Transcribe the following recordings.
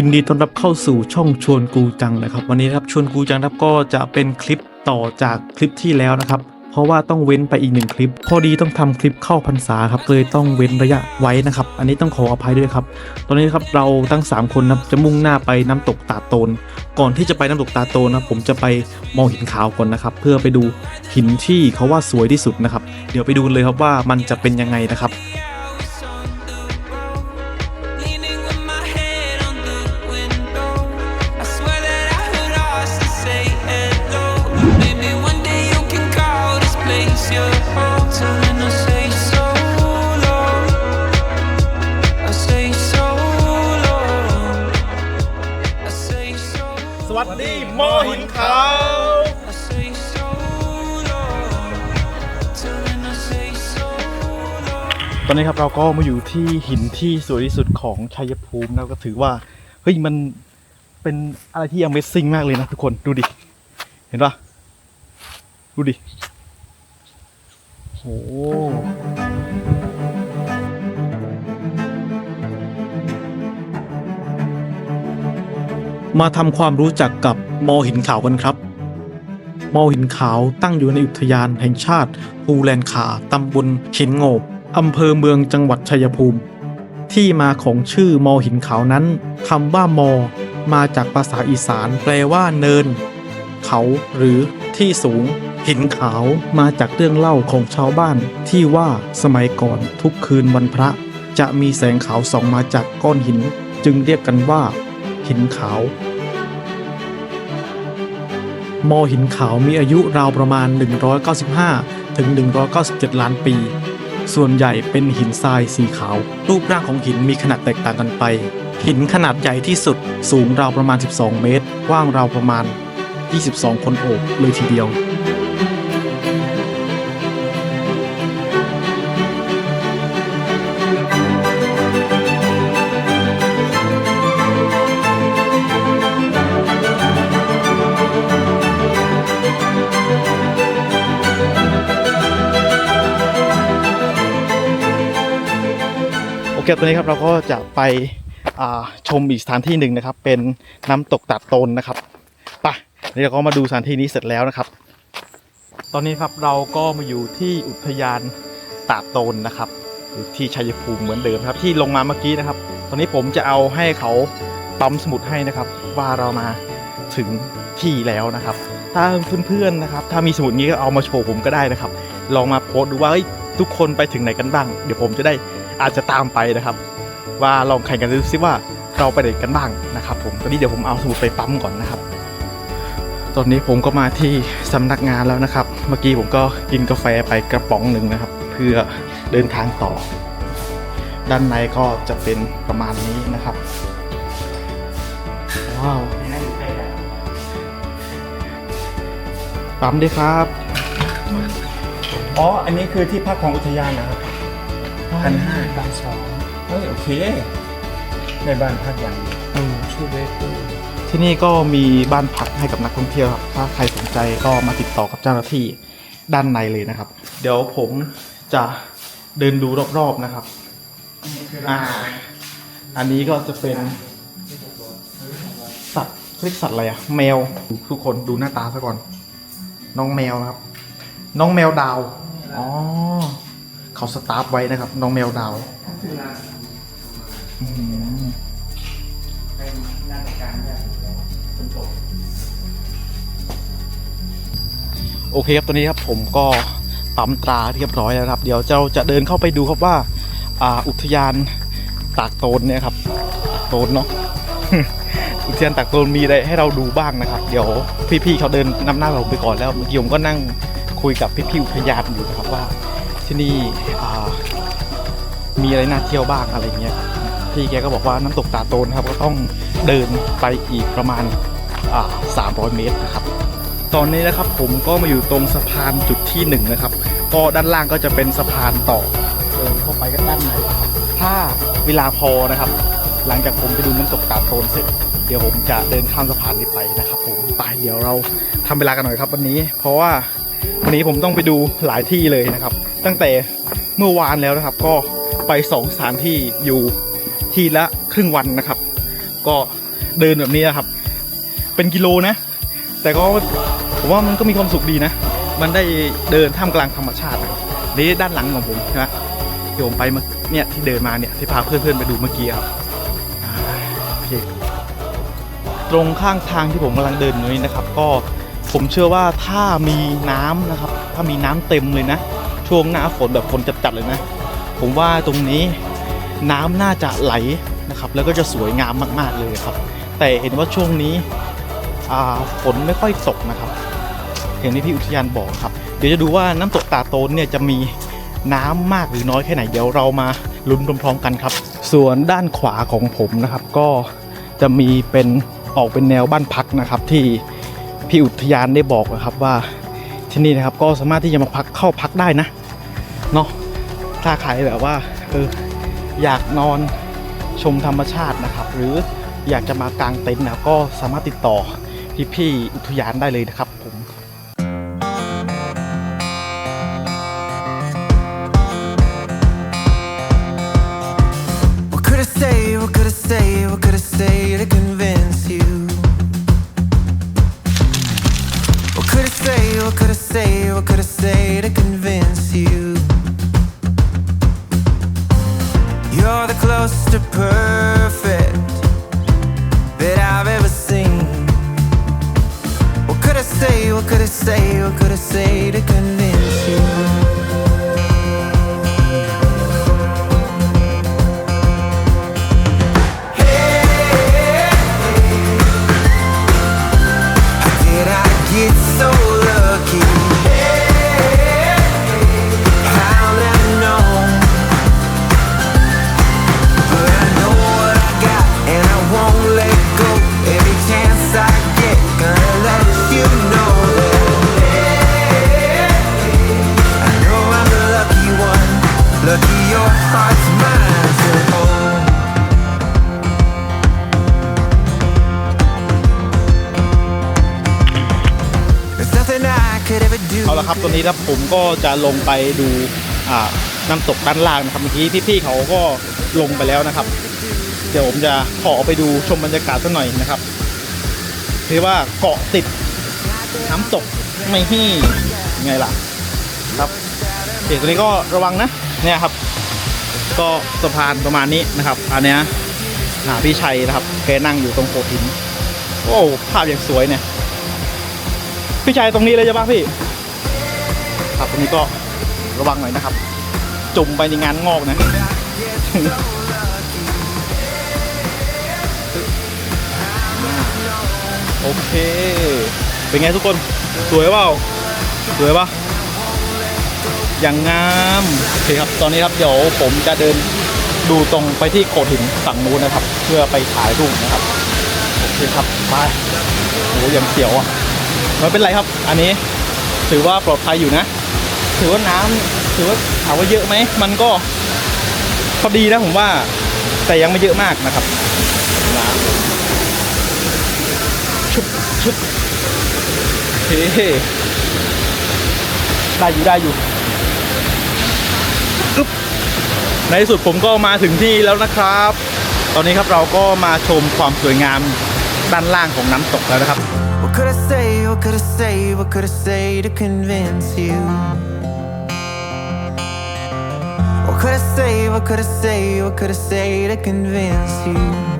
ยินดีต้อนรับเข้าสู่ช่องชวนกูจังนะครับ วันนี้ครับชวนกูจังครับก็จะเป็นคลิปต่อจากคลิปที่แล้วนะครับ เพราะว่าต้องเว้นไปอีกหนึ่งคลิป พอดีต้องทำคลิปเข้าพรรษาครับเลยต้องเว้นระยะไว้นะครับ อันนี้ต้องขออภัยด้วยครับ ตอนนี้ครับเราทั้ง 3 คนนะจะมุ่งหน้าไปน้ำตกตาโตน ก่อนที่จะไปน้ำตกตาโตนนะผมจะไปมองหินขาวก่อนนะครับ เพื่อไปดูหินที่เขาว่าสวยที่สุดนะครับ เดี๋ยวไปดูกันเลยครับว่ามันจะเป็นยังไงนะครับ สวัสดีมอหินขาว I say so long. Telling I say so long. ตอนนี้ครับเราก็มาอยู่ที่หินที่สวยที่สุดของชัยภูมินะก็ถือว่าเฮ้ยมันเป็นอะไรที่ Amazing มากเลยนะทุกคนดูดิ เห็นปะดูดิโอ้ มาทำความรู้จักกับมอหินขาวกันครับ มอหินขาวตั้งอยู่ในอุทยานแห่งชาติภูแลนขาตำบลหินโงบอำเภอเมืองจังหวัดชัยภูมิ ที่มาของชื่อมอหินขาวนั้นคำว่ามอ มาจากภาษาอีสานแปลว่าเนิน เขาหรือที่สูง หินขาวมาจากเรื่องเล่าของชาวบ้าน ที่ว่าสมัยก่อนทุกคืนวันพระ จะมีแสงขาวส่องมาจากก้อนหิน จึงเรียกกันว่า หินขาว โมหินขาวมีอายุราวประมาณ 195 ถึง 197 ล้านปี ส่วนใหญ่เป็นหินทรายสีขาว รูปร่างของหินมีขนาดแตกต่างกันไป หินขนาดใหญ่ที่สุดสูงราวประมาณ 12 เมตร กว้างราวประมาณ 22 คนโอบเลยทีเดียว โอเคตอนนี้ครับเราก็จะไปชมอีกสถานที่หนึ่งนะครับ เป็นน้ำตกตัดโตนนะครับปะนี่เราก็มาดูสถานที่นี้เสร็จแล้วนะครับ ตอนนี้ครับเราก็มาอยู่ที่อุทยานตาดโตนนะครับอยู่ที่ชัยภูมิเหมือนเดิมครับ ที่ลงมาเมื่อกี้นะครับ ตอนนี้ผมจะเอาให้เขาปั๊มสมุดให้นะครับ ว่าเรามาถึงที่แล้วนะครับ ถ้าเพื่อนๆนะครับ ถ้ามีสมุดนี้ก็เอามาโชว์ผมก็ได้นะครับ ลองมาโพสต์ดูว่าทุกคนไปถึงไหนกันบ้าง เดี๋ยวผมจะได้ อาจจะตามไปนะครับ ว่าลองแข่งกันดูซิว่าเราไปไหนกันบ้างนะครับ ผมตอนนี้เดี๋ยวผมเอาสมุดไปปั๊มก่อนนะครับ ตอนนี้ผมก็มาที่สำนักงานแล้วนะครับ เมื่อกี้ผมก็กินกาแฟไปกระป๋องหนึ่งนะครับ เพื่อเดินทางต่อ ด้านในก็จะเป็นประมาณนี้นะครับว้าวปั๊มด้วยครับ อ๋อ อันนี้คือที่พักของอุทยานนะครับ พันห้าบางสองเฮ้ยโอเค ในบ้านพักอย่างดีอืมชื่อเวทที่นี่ก็มีบ้านพักให้กับนักท่องเที่ยวครับ ถ้าใครสนใจก็มาติดต่อกับเจ้าหน้าที่ด้านในเลยนะครับ เดี๋ยวผมจะเดินดูรอบๆนะครับ อ่า อันนี้ก็จะเป็นสัตว์เรียกสัตว์อะไรอะแมว ทุกคนดูหน้าตาซะก่อน น้องแมวนะครับ น้องแมวดาว อ๋อ เขาสตาร์ฟไว้นะครับ น้องแมวดาวอืมโอเคครับตอนนี้ครับผมก็ปั๊มตราเรียบร้อยแล้วครับ เดี๋ยวเราจะเดินเข้าไปดูครับว่าอ่าอุทยานตากโตนเนี่ยครับตากโตนเนาะอุทยานตากโตนมีอะไรให้เราดูบ้างนะครับ เดี๋ยวพี่ๆเขาเดินนำหน้าเราไปก่อนแล้วเมื่อกี้ผมก็นั่งคุยกับพี่ๆอุทยานอยู่นะครับว่า ที่นี่มีอะไรน่าเที่ยวบ้างอะไรเงี้ยพี่แกก็บอกว่าน้ำตกตาโตนครับก็ต้องเดินไปอีกประมาณ300เมตรนะครับ ตอนนี้นะครับผมก็มาอยู่ตรงสะพานจุดที่หนึ่งนะครับก็ด้านล่างก็จะเป็นสะพานต่อเดินเข้าไปกันด้านในถ้าเวลาพอนะครับ หลังจากผมไปดูน้ำตกตาโตนเสร็จ เดี๋ยวผมจะเดินข้ามสะพานนี้ไปนะครับ ผมไปเดี๋ยวเราทำเวลากันหน่อยครับวันนี้ เพราะว่า วันนี้ผมต้องไปดูหลายที่เลยนะครับ ตั้งแต่เมื่อวานแล้วนะครับ ก็ไปสองสถานที่อยู่ที่ละครึ่งวันนะครับ ก็เดินแบบนี้นะครับ เป็นกิโลนะ แต่ก็ผมว่ามันก็มีความสุขดีนะ มันได้เดินท่ามกลางธรรมชาตินะครับนี่ด้านหลังของผมนะที่ผมไปเมื่อเนี่ยที่เดินมาเนี่ยที่พาเพื่อนๆไปดูเมื่อกี้ครับตรงข้างทางที่ผมกำลังเดินอยู่นี้นะครับ ก็ ผมเชื่อว่าถ้ามีน้ำนะครับ ถ้ามีน้ำเต็มเลยนะ ช่วงหน้าฝนแบบฝนจัดๆเลยนะ ผมว่าตรงนี้น้ำน่าจะไหลนะครับ แล้วก็จะสวยงามมากๆเลยครับ แต่เห็นว่าช่วงนี้อ่าฝนไม่ค่อยตกนะครับเห็นที่พี่อุทยานบอกครับ เดี๋ยวจะดูว่าน้ำตกตาโตนเนี่ยจะมีน้ำมากหรือน้อยแค่ไหนเดี๋ยวเรามาลุ้นพร้อมๆกันครับ ส่วนด้านขวาของผมนะครับก็จะมีเป็นออกเป็นแนวบ้านพักนะครับที่ พี่อุทยานได้บอกนะครับว่าที่นี่นะครับก็สามารถที่จะมาพักเข้าพักได้นะเนาะถ้าใครแบบว่าเอออยากนอนชมธรรมชาตินะครับ หรืออยากจะมากางเต็นท์นะก็สามารถติดต่อพี่พี่อุทยานได้เลยนะครับ could I say? What could I say นนี้ครับผมก็จะลงไปดูน้ำตกด้านล่างนะครับเมื่อกี้พี่ๆเขาก็ลงไปแล้วนะครับ เดี๋ยวผมจะขอไปดูชมบรรยากาศสักหน่อยนะครับเรียกว่าเกาะติดน้ำตกไม่ให้ไงล่ะครับเดี๋ยวตัวนี้ก็ระวังนะเนี่ยครับ ก็สะพานประมาณนี้นะครับ อันเนี้ยอ่าพี่ชัยนะครับแกนั่งอยู่ตรงโขดหินโอ้ภาพอย่างสวยเนี่ยพี่ชายตรงนี้เลยใช่ปะพี่ ครับตรงนี้ก็ระวังหน่อยนะครับ จุ่มไปในงานงอกนะโอเค เป็นไงทุกคน สวยเปล่า สวยปะอย่างงามโอเคครับ ตอนนี้ครับเดี๋ยวผมจะเดินดูตรงไปที่โขดหินฝั่งนู้นนะครับ เพื่อไปถ่ายรูปนะครับ โอเคครับ ไป โอ้ยยังเสียวอะไม่เป็นไรครับ อันนี้ถือว่าปลอดภัยอยู่นะ ถือว่าน้ำถือว่าถามว่าเยอะไหมมันก็พอดีนะผมว่า แต่ยังไม่เยอะมากนะครับน้ำชุบชุบเฮ้ได้อยู่ได้อยู่อึ๊บในที่สุดผมก็มาถึงที่แล้วนะครับ ตอนนี้ครับเราก็มาชมความสวยงามด้านล่างของน้ำตกแล้วนะครับ What could I say? What could I say? What could I say to convince you? Could I say? What could I say? What could I say to convince you?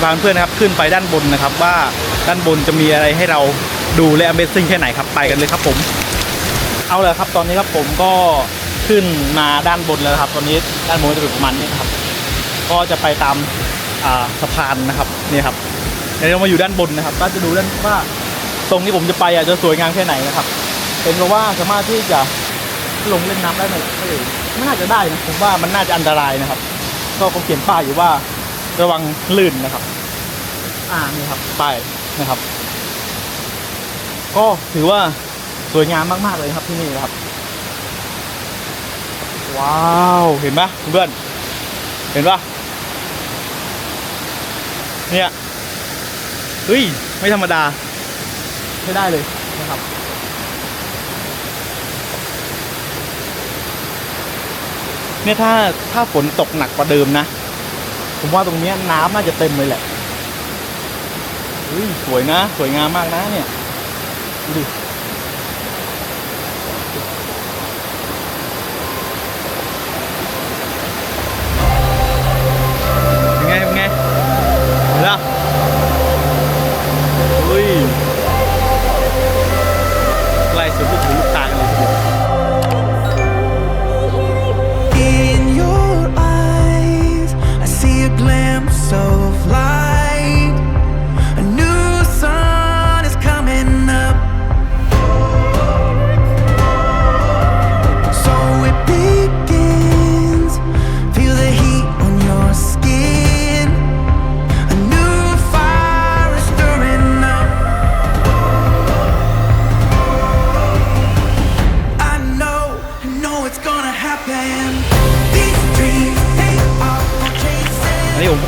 จะพาเพื่อนๆนะครับขึ้นไปด้านบนนะครับ ว่าด้านบนจะมีอะไรให้เราดูและ Amazing แค่ไหนครับไปกันเลยครับผม เอาเลยครับตอนนี้ครับผมก็ขึ้นมาด้านบนแล้วครับ ตอนนี้ด้านบนจะเป็นประมาณนี้ครับ ก็จะไปตามาสะพานนะครับนี่ครับเดี๋ยวเรามาอยู่ด้านบนนะครับก็จะดูด้านว่าตรงที่ผมจะไปอะจะสวยงามแค่ไหนนะครับเห็นว่าสามารถที่จะลงเล่นน้ำได้ไหมไม่น่าจะได้นะผมว่ามันน่าจะอันตรายนะครับ ก็เขาเขียนป้ายอยู่ว่า ระวังลื่นนะครับ อ่านี่ครับป้ายนะครับ ก็ถือว่าสวยงามมาก ๆ เลยครับที่นี่นะครับ ว้าวเห็นไหมเพื่อนเห็นปะเนี่ยเฮ้ย ไม่ธรรมดา ไม่ได้เลยนะครับ เนี่ยถ้าถ้าฝนตกหนักกว่าเดิมนะ ผมว่าตรงนี้น้ำน่าจะเต็มเลยแหละเฮ้ยสวยนะ สวยงามมากนะเนี่ยดูดิ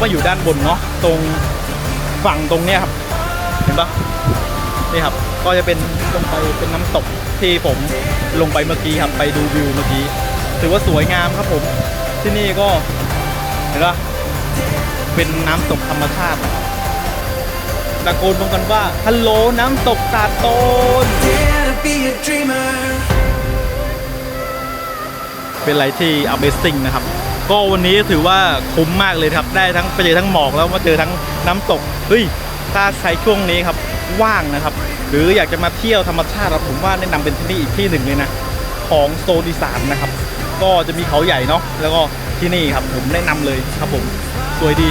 มก็มาอยู่ด้านบนเนาะตรงฝั่งตรงเนี้ยครับ เห็นปะนี่ครับ ก็จะเป็นลงไปเป็นน้ำตกที่ผมลงไปเมื่อกี้ครับไปดูวิวเมื่อกี้ถือว่าสวยงามครับผมที่นี่ก็เห็นปะเป็นน้ำตกธรรมชาติตะโกนบอกกันว่าฮัลโหลน้ำตกตาดโตน Dare to be a dreamer. เป็นอะไรที่ Amazing นะครับ ก็วันนี้ถือว่าคุ้มมากเลยครับ ได้ทั้งไปเจอทั้งหมอกแล้วมาเจอทั้งน้ำตก เฮ้ย ถ้าใช้ช่วงนี้ครับว่างนะครับ หรืออยากจะมาเที่ยวธรรมชาติครับผมว่าแนะนำเป็นที่นี่อีกที่หนึ่งเลยนะ ของโซนอีสานนะครับ ก็จะมีเขาใหญ่เนาะ แล้วก็ที่นี่ครับผมแนะนำเลยครับผม สวยดี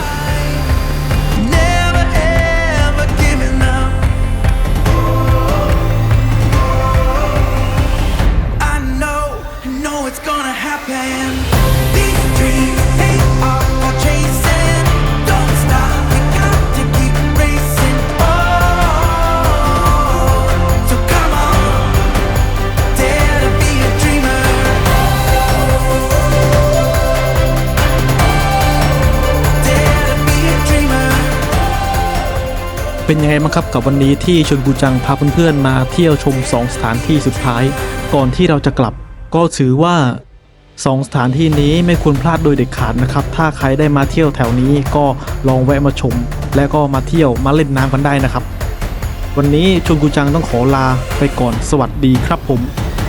เป็นยังไงบ้างครับกับวันนี้ที่ชนบูจังพาเพื่อนๆมาเที่ยวชม 2 สถานที่สุดท้าย ก่อนที่เราจะกลับ ก็ถือว่า 2 สถานที่นี้ไม่ควรพลาดโดยเด็ดขาดนะครับ ถ้าใครได้มาเที่ยวแถวนี้ก็ลองแวะมาชม และก็มาเที่ยวมาเล่นน้ำกันได้นะครับ วันนี้ชนกูจังต้องขอลาไปก่อนสวัสดีครับผม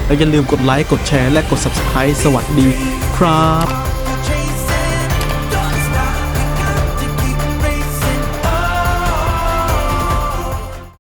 แล้วอย่าลืมกดไลค์กดแชร์และกด subscribe สวัสดีครับ